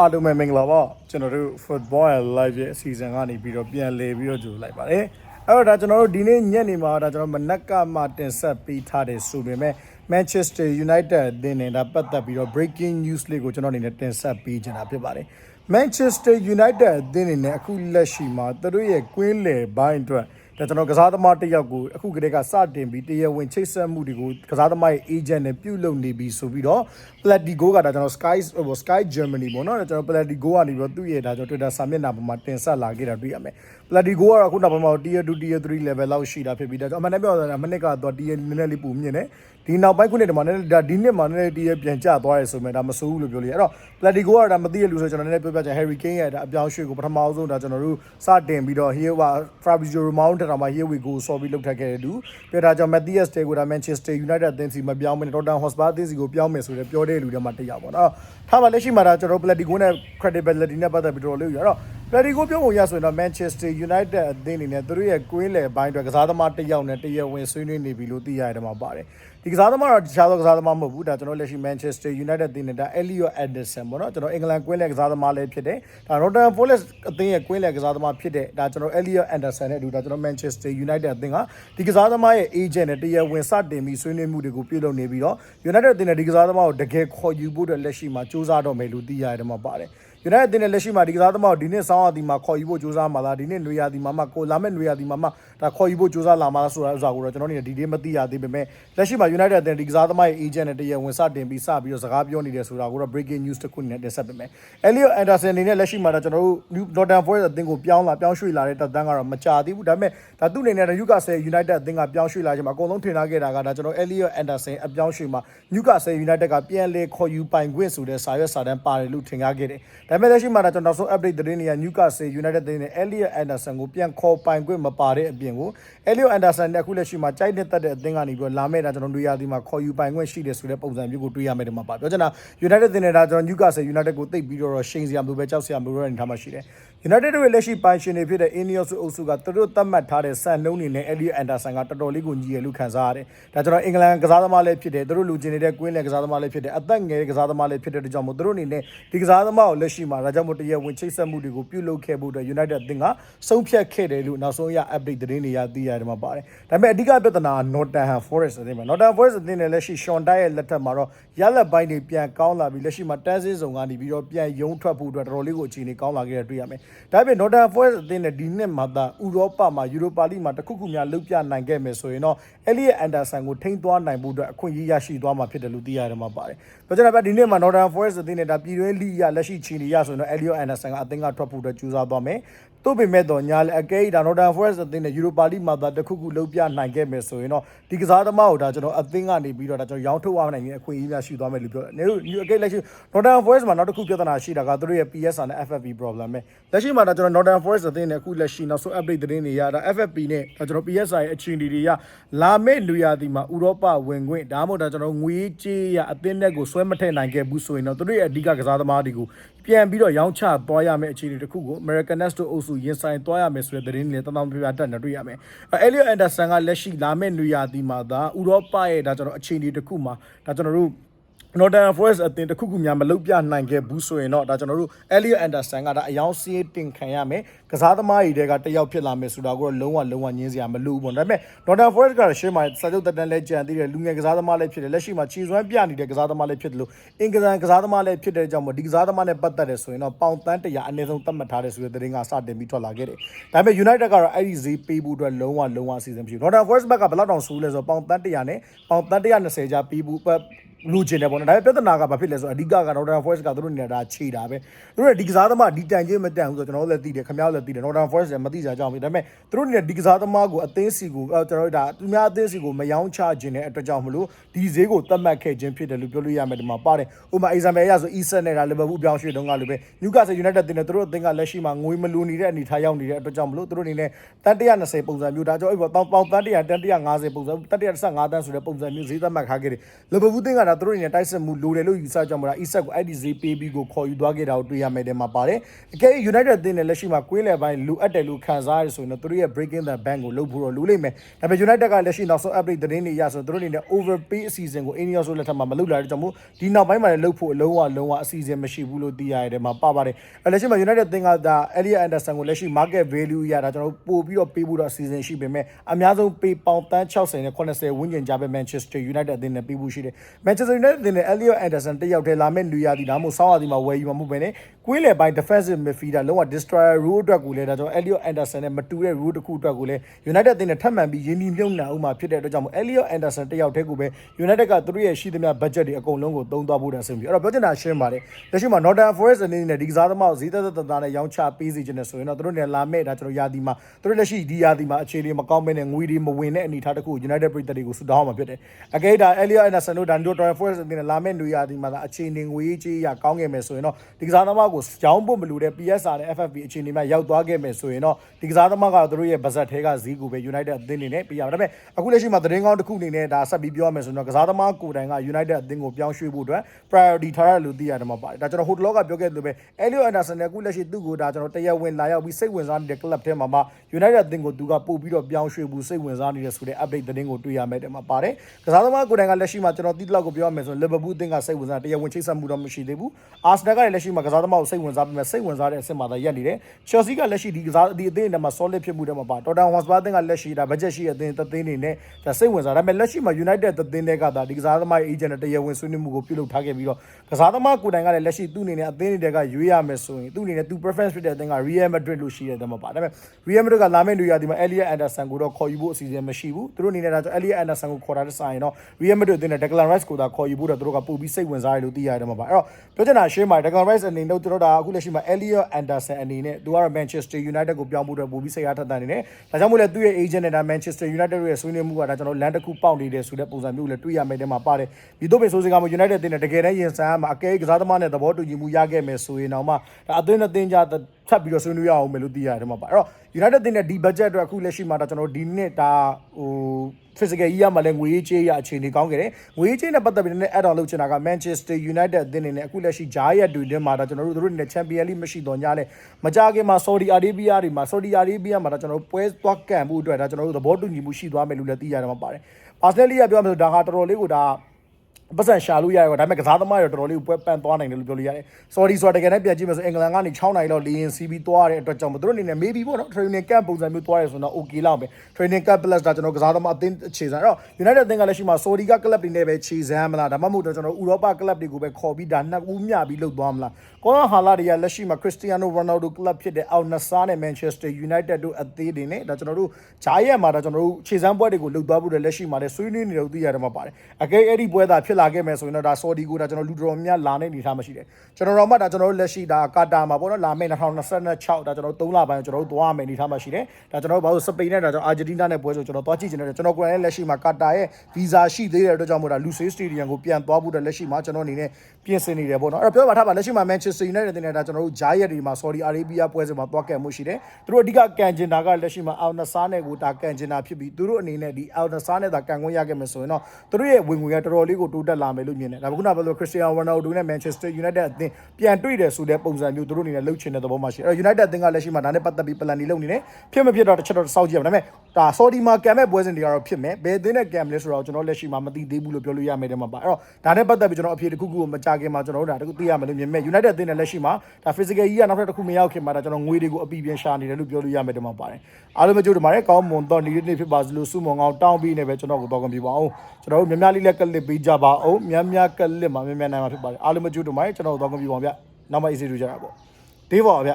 အားလုံးပဲမင်္ဂလာပါကျွန်တော်တို့ football live ရဲ့အစီအစဉ်ကနေပြီးတော့ပြန်လည်ပြီးတော့ကြိုလိုက်ပါတယ်အဲ့တော့ဒါကျွန်တော်တို့ဒီနေ့ညနေမှာဒါကျွန်တော်မနက်ကမှတင်ဆက်ပေးထားတယ်ဆိုပေမဲ့ Manchester United အသင်းနဲ့ဒါပတ်သက်ပြီးတော့ breaking news လေးကိုကျွန်တော်အနေနဲ့တင်ဆက်ပေးချင်တာဖြစ်ပါတယ် Manchester United အသင်းအနေနဲ့အခုလက်ရှိမှာသူတို့ရဲ့ကွင်းလယ်ပိုင်းအတွက် ဒါကျွန်တော်ကစားသမားတစ်ယောက်ကိုအခုကတည်းကစတင်ပြီးတရားဝင်ချိတ်ဆက်မှုတွေကိုကစားသမားရဲ့ agent နဲ့ပြုလုပ်နေပြီဆိုပြီးတော့ Platigo ကဒါကျွန်တော် Sky ဟို Sky Germany ပေါ့နော်ဒါကျွန်တော် Platigo ကနေပြီးတော့သူ့ရဲ့ဒါကျွန်တော် Twitter စာမျက်နှာပေါ်မှာတင်ဆက်လာခဲ့တာတွေ့ရမယ် Platigo ကတော့အခုနောက်ပိုင်းမှာ Tier 2 Tier 3 level လောက်ရှိတာဖြစ်ပြီးဒါကျွန်တော်အမှန်တမ်းပြောတာမနစ်ကတော့ Tier နည်းနည်းလေးပုံမြင့်တယ် ဒီနောက်ပိုင်းခုနှစ်တည်းမှာနည်းနည်းဒါဒီနှစ်မှာနည်းနည်း Tier ပြန်ကျသွားတယ်ဆိုမှဒါမဆိုးဘူးလို့ပြောလို့ရအဲ့တော့ Platigo ကဒါမသိရလို့ဆိုကျွန်တော်နည်းနည်းပြောပြချင် Harry Kane ရဲ့ဒါအပြောင်းရွှေ့ကိုပထမဆုံးဒါကျွန်တော်တို့စတင်ပြီးတော့ here က Fabrizio Romano တက်တာမှာ here we go ဆော်ပြီးလောက်ထက်ခဲ့တဲ့သူပြောတာကြောင့် Matthias Teh ကိုဒါ Manchester United အသင်းစီမပြောင်းမနေ Tottenham Hotspur အသင်းစီကိုပြောင်းမယ်ဆိုတော့ပြောတဲ့လူတွေမှာတစ်ယောက်ပေါ့နော်ထားပါလက်ရှိမှာဒါကျွန်တော် Platigo နဲ့ credibility နဲ့ပတ်သက်ပြီးတော့လို့ရတော့ Platigo ပြောပုံရဆိုရင်တော့ Manchester United အသင်းအနေနဲ့သူတို့ရဲ့ကွင်းလယ်ပိုင်းအတွက်ကစားသမားတစ်ယောက်နဲ့တရားဝင်ဆွေးနွေးနေပြီလို့သိရတယ်မှာပါတယ်ဒီကစားသမားတော့တခြားသောကစားသမားမဟုတ်ဘူးဒါကျွန်တော်လက်ရှိ Manchester United အသင်းနဲ့ဒါ Elliot Anderson ပေါ့နော်ကျွန်တော်အင်္ဂလန်ကွင်းလယ်ကစားသမားလည်းဖြစ်တယ်ဒါ Nottingham Forest အသင်းရဲ့ကွင်းလယ်ကစားသမားဖြစ်တဲ့ဒါကျွန်တော် Elliot Anderson နဲ့အတူဒါကျွန်တော် Manchester United အသင်းကဒီကစားသမားရဲ့ agent နဲ့တရားဝင်စတင်ပြီးဆွေးနွေးမှုတွေကိုပြုလုပ်နေပြီးတော့ United အသင်းနဲ့ဒီကစားသမားကိုတကယ်ခေါ်ယူဖို့အတွက်လက်ရှိမှာစူးစမ်းတော့မယ်လို့သိရတယ်မှာပါတယ် United အသင်းနဲ့လက်ရှိမှာဒီကစားသမားကိုဒီနှစ်ဆောင်းရာသီမှာခေါ်ယူဖို့စူးစမ်းမှာလားဒီနှစ်နွေရာသီမှာမှကိုလာမဲ့နွေရာသီမှာမှဒါခေါ်ယူဖို့စူးစမ်းလာမှာလားဆိုတာဥစ္စာကိုတော့ကျွန်တော်အနေနဲ့ဒီနေ့မသိရသေးပေမဲ့လက်ရှိမှာ United အသင်းဒီကစားသမားရဲ့ agent နဲ့တရားဝင်စတင်ပြီးစပြီးတော့စကားပြောနေတယ်ဆိုတာကိုတော့ breaking news တစ်ခုအနေနဲ့တင်ဆက်ပေးမယ်။ Elliot Anderson အနေနဲ့လက်ရှိမှာတော့ကျွန်တော်တို့ New Nottingham Forest အသင်းကိုပြောင်းလာပြောင်းရွှေ့လာတဲ့တပ်တန်းကတော့မကြသေးဘူးဒါပေမဲ့ဒါသူ့အနေနဲ့ Newcastle United အသင်းကပြောင်းရွှေ့လာခြင်းမှာအကုန်လုံးထင်ထားခဲ့တာကဒါကျွန်တော် Elliot Anderson အပြောင်းရွှေ့မှာ Newcastle United ကပြန်လဲခေါ်ယူပိုင်ခွင့်ဆိုတဲ့စာရွက်စာတမ်းပါတယ်လို့ထင်ထားခဲ့တယ်။ဒါပေမဲ့လက်ရှိမှာဒါကျွန်တော်နောက်ဆုံး update သတင်းတွေက Newcastle United အသင်းနဲ့ Elliot Anderson ကိုပြန်ခေါ်ပိုင်ခွင့်မပါတဲ့အပြင်ကို Elliot Anderson နဲ့အခုလက်ရှိမှာကြိုက်တဲ့တက်တဲ့အသင်းကနေပြီးတော့လာမဲ့ဒါကျွန်တော်တို့ရာသီမှာခေါ်ယူပိုင်ခွင့်ရှိတယ်ဆိုတဲ့ပုံစံမျိုးကိုတွေ့ရမယ်ဒီမှာပါပြောချင်တာ United အသင်းနဲ့ဒါကျွန်တော် Newcastle United ကိုတိတ်ပြီးတော့ရှိန်စရာမလိုပဲကြောက်စရာမလိုတော့အနေထားမှာရှိတယ် United ရဲ့လက်ရှိပိုင်ရှင်တွေဖြစ်တဲ့ Ineos အုပ်စုကသူတို့သတ်မှတ်ထားတဲ့စံနှုန်းတွေနဲ့ Elliot Anderson ကတော်တော်လေးကိုညီရလို့ခံစားရတယ်။ဒါကျွန်တော်အင်္ဂလန်ကစားသမားလည်းဖြစ်တယ်သူတို့လူချင်းနေတဲ့ကွင်းလယ်ကစားသမားလည်းဖြစ်တယ်အသက်ငယ်ကစားသမားလည်းဖြစ်တဲ့ကြောင့်မို့သူတို့အနေနဲ့ဒီကစားသမားကိုလက်ရှိမှာဒါကြောင့်မို့တရားဝင်ချိတ်ဆက်မှုတွေကိုပြုလုပ်ခဲ့ဖို့အတွက် United အသင်းကဆုံးဖြတ်ခဲ့တယ်လို့နောက်ဆုံးရ update သတင်းတွေရသိရတယ်မှာပါတယ်။ဒါပေမဲ့အဓိကပြဿနာက Nottingham Forest အသင်းပဲ Nottingham Forest အသင်းနဲ့လက်ရှိ Sean Dyche ရဲ့လက်ထက်မှာတော့ရလက်ပိုင်းတွေပြန်ကောင်းလာပြီးလက်ရှိမှာတန်းစင်းစုံကနေပြီးတော့ပြန်ယုံထွက်ဖို့အတွက်တော်တော်လေးကိုအခြေအနေကောင်းလာခဲ့ရတွေ့ရမယ်။ဒါပေမဲ့ Nottingham Forest အသင်းနဲ့ဒီနှစ်မှာသာဥရောပမှာ Europa League မှာတခုခုများလုပြနိုင်ခဲ့မယ်ဆိုရင်တော့ Elliot Anderson ကိုထိန်းသွားနိုင်ဖို့အတွက်အခွင့်အရေးရရှိသွားမှာဖြစ်တယ်လို့သိရတယ်မှာပါတယ်။ပြောချင်တာကဒီနှစ်မှာ Nottingham Forest အသင်းနဲ့ဒါပြည်တွင်းလိရလက်ရှိချီနေရဆိုရင်တော့ Elliot Anderson ကအသင်းကထွက်ဖို့အတွက်ကြိုးစားသွားမယ်။သို့ ပေမဲ့တော့ညာလေအကဲဒါ Nottingham Forest အသင်းနဲ့ Europa League မှာသာတခုခုလုပြနိုင်ခဲ့မယ်ဆိုရင်တော့ဒီကစားသမားကိုဒါကျွန်တော်အသင်းကနေပြီးတော့ဒါကျွန်တော်ရောင်းထုတ်ရနိုင်တဲ့အခွင့်အရေးများရှိသွားမယ်လို့ပြောတယ်။နေလို့အကဲလက်ရှိ Nottingham Forest မှာနောက်တစ်ခုပြဿနာရှိတာကသူတို့ရဲ့ PSR နဲ့ FFP problem ပဲ။လက်ရှိမှာဒါကျွန်တော် Nottingham Forest အသင်းနဲ့အခုလက်ရှိနောက်ဆုံး update သတင်းတွေရဒါ FFP နဲ့ဒါကျွန်တော် PSR ရဲ့အခြေအနေတွေရလာမယ့်လူရာသီမှာဥရောပဝင်ခွင့်ဒါမှမဟုတ်ဒါကျွန်တော်ငွေကြေးရအသင်းနဲ့ကိုဆွဲမထည့်နိုင်ခဲ့ဘူးဆိုရင်တော့သူတို့ရဲ့အဓိကကစားသမားတွေကို ပြန်ပြီးတော့ရောင်းချသွားရမယ့်အခြေအနေတစ်ခုကို Americanes တို့အုပ်စုရင်ဆိုင်သွားရမယ်ဆိုတဲ့သတင်းတွေလည်းတသောင်းပြပြတက်နေတွေ့ရမယ်။ Elliot Anderson ကလက်ရှိလာမယ့်လူရာသီမှာဒါဥရောပရဲ့ဒါကျွန်တော်အခြေအနေတစ်ခုမှာဒါကျွန်တော်တို့ Northern Forest အသင်းတစ်ခုခုများမလုပ်ပြနိုင်ခဲ့ဘူးဆိုရင်တော့ဒါကျွန်တော်တို့ Elliot Anderson ကဒါအယောင်စီးတင်ခံရမယ်ကစားသမားတွေတဲကတယောက်ဖြစ်လာမယ်ဆိုတာကိုတော့လုံးဝလုံးဝညင်းစရာမလိုဘူးပေါ့ဒါပေမဲ့ Northern Forest ကရှေ့မှာစာချုပ်တက်တန်းလဲကြံသေးတယ်လူငယ်ကစားသမားလည်းဖြစ်တယ်လက်ရှိမှာခြေစွမ်းပြနေတဲ့ကစားသမားလည်းဖြစ်တယ်လို့အင်္ဂလန်ကစားသမားလည်းဖြစ်တဲ့ကြောင့်မို့ဒီကစားသမားနဲ့ပတ်သက်တယ်ဆိုရင်တော့ပေါင်တန်း100အနည်းဆုံးသတ်မှတ်ထားတယ်ဆိုတဲ့သတင်းကစတင်ပြီးထွက်လာခဲ့တယ်ဒါပေမဲ့ United ကတော့အဲ့ဒီဈေးပေးဖို့အတွက်လုံးဝလုံးဝအစီအစဉ်မရှိဘူး Northern Forest ဘက်ကဘယ်လောက်တောင်ဆိုးလဲဆိုတော့ပေါင်တန်း100နဲ့ပေါင်တန်း120ကြားပေးဖို့ လူကျင်တယ်ပေါ့နော်ဒါပေမဲ့ပြဿနာကဘာဖြစ်လဲဆိုတော့အဓိကက Northern Forest ကသူတို့နေတာခြေတာပဲသူတို့ဒီကစားသမားဒီတန်ချင်းမတန်ဘူးဆိုတော့ကျွန်တော်တို့လည်းသိတယ်ခင်ဗျားတို့လည်းသိတယ် Northern Forest လည်းမသိကြကြအောင်ပြီဒါပေမဲ့သူတို့နေတဲ့ဒီကစားသမားကိုအသင်းစီကိုကျွန်တော်တို့ဒါသူများအသင်းစီကိုမယောင်းချခြင်းတဲ့အတွက်ကြောင့်မလို့ဒီဈေးကိုသတ်မှတ်ခဲ့ခြင်းဖြစ်တယ်လို့ပြောလို့ရမယ်ဒီမှာပါတယ်ဥပမာ example အရဆို East နဲ့ဒါ Liverpool ပြောင်းရွှေ့တုန်းကလိုပဲ Newcastle United တင်တယ်သူတို့အသင်းကလက်ရှိမှာငွေမလူနေတဲ့အနေထားရောက်နေတဲ့အတွက်ကြောင့်မလို့သူတို့အနေနဲ့တန်120ပုံစံမျိုးဒါကြောင့်အဲ့ပေါ်ပေါင်တန်100တန်150ပုံစံတန်115တန်းဆိုတဲ့ပုံစံမျိုးဈေးသတ်မှတ်ခါခဲ့တယ် Liverpool တင်ကဒါဒါသူတို့အနေနဲ့တိုက်စစ်မှုလိုတယ်လို့ယူဆကြမှာဒါ Isak ကိုအဲ့ဒီဈေးပေးပြီးကိုခေါ်ယူသွားခဲ့တာကိုတွေ့ရမယ်တဲ့မှာပါတယ်အကယ်၍ United အသင်းနဲ့လက်ရှိမှာကွင်းလယ်ပိုင်းလိုအပ်တယ်လို့ခံစားရဆိုရင်တော့သူတို့ရဲ့ breaking the bank ကိုလုပ်ဖို့တော့လိုလိမ့်မယ်ဒါပေမဲ့ United ကလက်ရှိနောက်ဆုံး update သတင်းတွေအရဆိုသူတို့အနေနဲ့ overpay အစီအစဉ်ကို Ineos လက်ထက်မှာမလုပ်လာတဲ့ကြောင့်မို့ဒီနောက်ပိုင်းမှာလည်းလုပ်ဖို့အလုံးဝလုံးဝအစီအစဉ်မရှိဘူးလို့သိရတဲ့မှာပါပါတယ်အဲလက်ရှိမှာ United အသင်းကဒါ Elliot Anderson ကိုလက်ရှိ market value ရတာကျွန်တော်တို့ပို့ပြီးတော့ပေးဖို့တော့အစီအစဉ်ရှိပေမဲ့အများဆုံးပေးပေါင်တန်း60နဲ့80ဝန်းကျင်ကြားပဲ Manchester United အသင်းနဲ့ပေးဖို့ရှိတယ် Manchester United အသင်းနဲ့ Elliot Anderson တယောက်တည်းလာမဲ့လူရသည်ဒါမှမဟုတ်ဆောင်းရာသီမှာဝယ်ယူမှာမဟုတ်ပဲね ကွင်းလယ်ပိုင်း defensive midfielder လုံးဝ destroyer rule အတွက်ကိုလည်းဒါကြောင့် Elliot Anderson နဲ့မတူတဲ့ rule တစ်ခုအတွက်ကိုလည်း United အသင်းနဲ့ထပ်မံပြီးရင်းနှီးမြှုပ်နှံဥမှာဖြစ်တဲ့အတွက်ကြောင့်မို့ Elliot Anderson တယောက်တည်းကိုပဲ United ကသူတို့ရဲ့ရှိသမျှ budget တွေအကုန်လုံးကိုသုံးသွားဖို့တန်ဆင်ပြီအဲ့တော့ပြောချင်တာရှင်းပါတယ်လက်ရှိမှာ Northern Forest အနေနဲ့ဒီကစားသမားကိုဈေးသက်သက်သာနဲ့ရောင်းချပေးစီခြင်းနဲ့ဆိုရင်တော့သူတို့နဲ့လာမဲ့ဒါကျွန်တော်ယာဒီမှာသူတို့လက်ရှိဒီယာဒီမှာအခြေအနေမကောင်းမဲနဲ့ငွေတွေမဝင်တဲ့အနေအထားတစ်ခု United ပြည်သက်တွေကိုဆူတောင်းမှာဖြစ်တယ်အကဲဒါ Elliot Anderson တို့ဒါ Northern Forest အနေနဲ့လာမဲ့နေရာဒီမှာအခြေအနေငွေကြေးရကောင်းခဲ့မယ်ဆိုရင်တော့ဒီကစားသမားကိုရောင်းဖို့မလိုတဲ့ PSR နဲ့ FFP အခြေအနေမှာရောက်သွားခဲ့မယ်ဆိုရင်တော့ဒီကစားသမားကသူတို့ရဲ့ဗဇက်ထဲကဈေးကိုပဲ United အသင်းအနေနဲ့ပြရမှာဒါပေမဲ့အခုလက်ရှိမှာသတင်းကောင်းတစ်ခုအနေနဲ့ဒါဆက်ပြီးပြောရမယ်ဆိုရင်တော့ကစားသမားကိုယ်တိုင်က United အသင်းကိုပြောင်းရွှေ့ဖို့အတွက် priority ထားရလို့သိရတယ်မှာပါတယ်ဒါကျွန်တော်ဟိုတလောကပြောခဲ့သလိုပဲ Elliot Anderson နဲ့အခုလက်ရှိသူ့ကိုဒါကျွန်တော်တရားဝင်လာရောက်ပြီးစိတ်ဝင်စားနေတဲ့ club ထဲမှာမှ United အသင်းကိုသူကပို့ပြီးတော့ပြောင်းရွှေ့ဖို့စိတ်ဝင်စားနေတဲ့ဆိုတဲ့ update သတင်းကိုတွေ့ရမယ်တဲ့မှာပါတယ်ကစားသမားကိုယ်တိုင်ကလက်ရှိမှာကျွန်တော်တိတိလောက်ကိုပြောရမယ်ဆိုရင် Liverpool အသင်းကစိတ်ဝင်စားတရားဝင်ချိတ်ဆက်မှုတော့မရှိသေးဘူး Arsenal ကလည်းလက်ရှိမှာကစားသမားကိုစိတ်ဝင်စားပြီးမှစိတ်ဝင်စားတဲ့အဆင့်မှာသာရပ်နေတယ် Chelsea ကလက်ရှိဒီကစားဒီအသင်းထဲမှာ solid ဖြစ်မှုတဲ့မှာပါ Tottenham Hotspur အသင်းကလက်ရှိဒါ budget ရှိတဲ့အသင်းသသိန်းနေနဲ့ဒါစိတ်ဝင်စားဒါပေမဲ့လက်ရှိမှာ United သသိန်းတွေကဒါဒီကစားသမားရဲ့ agent နဲ့တရားဝင်ဆွေးနွေးမှုကိုပြုလုပ်ထားခဲ့ပြီးတော့ကစားသမားကိုယ်တိုင်ကလည်းလက်ရှိသူ့အနေနဲ့အသင်းတွေကရွေးရမယ်ဆိုရင်သူ့အနေနဲ့သူ preference ဖြစ်တဲ့အသင်းက Real Madrid လို့ရှိတဲ့တဲ့မှာပါဒါပေမဲ့ Real Madrid ကလာမယ့်လူရဒီမှာ Elliot Anderson ကိုတော့ခေါ်ယူဖို့အစီအစဉ်မရှိဘူးသူတို့အနေနဲ့ဒါကြောင့် Elliot Anderson ကိုခေါ်တာတဲ့ဆိုင်တော့ Real Madrid အသင်းနဲ့ Declan Rice ကိုသာခေါ်ယူဖို့တော့သူတို့ကပို့ပြီးစိတ်ဝင်စားရလို့သိရတယ်မှာပါအဲ့တော့ပြောချင်တာရှင်းပါတယ် Declan Rice အနေနဲ့သူတို့ဒါအခုလက်ရှိမှာ Elliot Anderson အနေနဲ့သူကတော့ Manchester United ကိုပြောင်းဖို့တော့ပို့ပြီးစိတ်အားထက်သန်နေတယ်ဒါကြောင့်မို့လဲသူ့ရဲ့ agent နဲ့ဒါ Manchester United ရဲ့ဆွေးနွေးမှုကဒါကျွန်တော်လမ်းတစ်ခုပေါက်နေတယ်ဆိုတဲ့ပုံစံမျိုးလည်းတွေ့ရမယ်တဲ့မှာပါတယ်ဒီတော့ပဲဆိုစကားမှာ United အသင်းနဲ့တကယ်တမ်းရင်ဆိုင်မှာအကဲကစားသမားနဲ့သဘောတူညီမှုရခဲ့မယ်ဆိုရင်တော့မှဒါအသင်းနဲ့အသင်းကြား ထပ်ပြီးတော့ဆွေးနွေးရအောင်မယ်လို့သိရတယ်မှာပါအဲ့တော့ United အသင်းနဲ့ဒီ budget အတွက်အခုလက်ရှိမှာဒါကျွန်တော်ဒီနှစ်ဒါဟို physical ကြီးရမှာလဲငွေရေးကြေးရအခြေအနေကောင်းခဲ့တယ်ငွေရေးကြေးနဲ့ပတ်သက်ပြီးလည်း add on လုပ်ချင်တာက Manchester United အသင်းအနေနဲ့အခုလက်ရှိဂျားရက်တွေထဲမှာဒါကျွန်တော်တို့တို့အနေနဲ့ Champions League မရှိတော့ညလဲမကြခင်မှာ Saudi Arabia တွေမှာ Saudi Arabia မှာဒါကျွန်တော်တို့ပွဲသွားကန်မှုအတွက်ဒါကျွန်တော်တို့သဘောတူညီမှုရှိသွားမယ်လို့လည်းသိရတယ်မှာပါတယ် Arsenal ကပြောမှဆိုဒါဟာတော်တော်လေးကိုဒါ ပတ်စံရှာလို့ရတယ်ကွာဒါပေမဲ့ကစားသမားတွေတော်တော်လေးပွဲပန်သွားနိုင်တယ်လို့ပြောလို့ရတယ်။ sorry ဆိုတာတကယ်တမ်းပြန်ကြည့်မယ်ဆိုအင်္ဂလန်ကနေ6နိုင်လောက်လေရင်စီးပြီးသွားတဲ့အတွက်ကြောင့်မို့သူတို့အနေနဲ့ maybe ပေါ့နော် training camp ပုံစံမျိုးသွားရဆိုတော့ okay လောက်ပဲ training camp plus ဒါကျွန်တော်ကစားသမားအသင်းအခြေစံအဲ့တော့ United အသင်းကလည်းရှိမှာ Saudi က club တွေနဲ့ပဲခြေစမ်းမလားဒါမှမဟုတ်တော့ကျွန်တော်ဥရောပ club တွေကိုပဲခေါ်ပြီးဒါနှစ်ဦးမျှပြီးလုပ်သွားမလားကောနာဟာလာတွေကလက်ရှိမှာ Cristiano Ronaldo club ဖြစ်တဲ့ Al Nassr နဲ့ Manchester United တို့အသင်းတွေနဲ့ဒါကျွန်တော်တို့ဂျားရက်မှာဒါကျွန်တော်တို့ခြေစမ်းပွဲတွေကိုလုပ်သွားဖို့လက်ရှိမှာလည်းဆွေးနွေးနေတယ်လို့သိရတယ်မှာပါတယ်အကဲအဲ့ဒီပွဲသာဖြစ်လာခဲ့မယ်ဆိုရင်တော့ဒါ Saudi ကိုဒါကျွန်တော်လူတော်များလာနေနေထားမှရှိတယ်ကျွန်တော်တို့မှဒါကျွန်တော်တို့လက်ရှိဒါကာတာမှာပေါ့နော်လာမယ့်2026ဒါကျွန်တော်တို့3လပိုင်းကျွန်တော်တို့သွားမယ်နေထားမှရှိတယ်ဒါကျွန်တော်တို့ဘာလို့စပိန်နဲ့ဒါကျွန်တော်အာဂျင်တီးနားနဲ့ပွဲဆိုကျွန်တော်သွားကြည့်ချင်တယ်ကျွန်တော်ကိုယ်တိုင်လက်ရှိမှာကာတာရဲ့ဗီဇာရှိသေးတဲ့အတွက်ကြောင့်မို့ဒါလူဆေးစတေဒီယမ်ကိုပြန်သွားဖို့အတွက်လက်ရှိမှာကျွန်တော်အနေနဲ့ပြင်ဆင်နေတယ်ပေါ့နော်အဲ့တော့ပြောပါထားပါလက်ရှိမှာ Manchester United တင်နေတာကျွန်တော်တို့ဂျားရက်တွေမှာ Saudi Arabia ပွဲစဉ်မှာသွားကံမှုရှိတယ်သူတို့အဓိကကန်ဂျင်တာကလက်ရှိမှာ Al Nassr နဲ့ကိုဒါကန်ဂျင်တာဖြစ်ပြီးသူတို့အနေနဲ့ဒီ Al Nassr နဲ့ဒါကန်ခွင့်ရခဲ့မယ်ဆိုရင်တော့သူတို့ရဲ့ဝင်ငွေကတော်တော်လေးကိုတိုးတက်လာမယ်လို့မြင်တယ်ဒါပေမဲ့ခုနကပြောလို့ Cristiano Ronaldo နဲ့ Manchester United အသင်းပြန်တွေ့တယ်ဆိုတဲ့ပုံစံမျိုးသူတို့အနေနဲ့လှုပ်ချင်တဲ့သဘောမှရှိတယ်အဲ့တော့ United အသင်းကလက်ရှိမှာဒါနဲ့ပတ်သက်ပြီး plan တွေလုပ်နေတယ်ဖြစ်မဖြစ်တော့တစ်ချက်တော့စောင့်ကြည့်ရအောင်ဒါပေမဲ့ဒါ Saudi မှာကံမဲ့ပွဲစဉ်တွေကတော့ဖြစ်မယ်ဘယ်အသင်းနဲ့ကံမလဲဆိုတော့ကျွန်တော်လက်ရှိမှာမသိသေးဘူးလို့ပြောလို့ရမယ်တဲ့မှာပါအဲ့တော့ဒါနဲ့ပတ်သက်ပြီးကျွန်တော်အဖြေတစ်ခုခုကိုမကြခင်မှာကျွန်တော်တို့ဒါတခုသိရမယ်လို့မြင်မဲ့ United အသင်းနဲ့လက်ရှိမှာဒါ physical ကြီးကနောက်ထပ်တစ်ခုမရောက်ခင်မှာဒါကျွန်တော်ငွေတွေကိုအပီပြန်ရှာနေတယ်လို့ပြောလို့ရမယ်တဲ့မှာပါတယ်အားလုံးမကြိုးတမားကောင်းမွန်တော့နေ့နေ့ဖြစ်ပါစလို့စုမုံကောင်းတောင်းပြီးနေပဲကျွန်တော်ကိုတော့ကြပြပါအောင်ကျွန်တော်တို့များများလေးလက်ကလစ်ပေးကြပါအောင်များများကလစ်မှာများများနိုင်မှာဖြစ်ပါတယ်အားလုံးမကြိုးတမားကျွန်တော်တို့တော့ကြပြပါအောင်ဗျနောက်မှ easy တို့ကြတာပေါ့ဒေးပါဗျ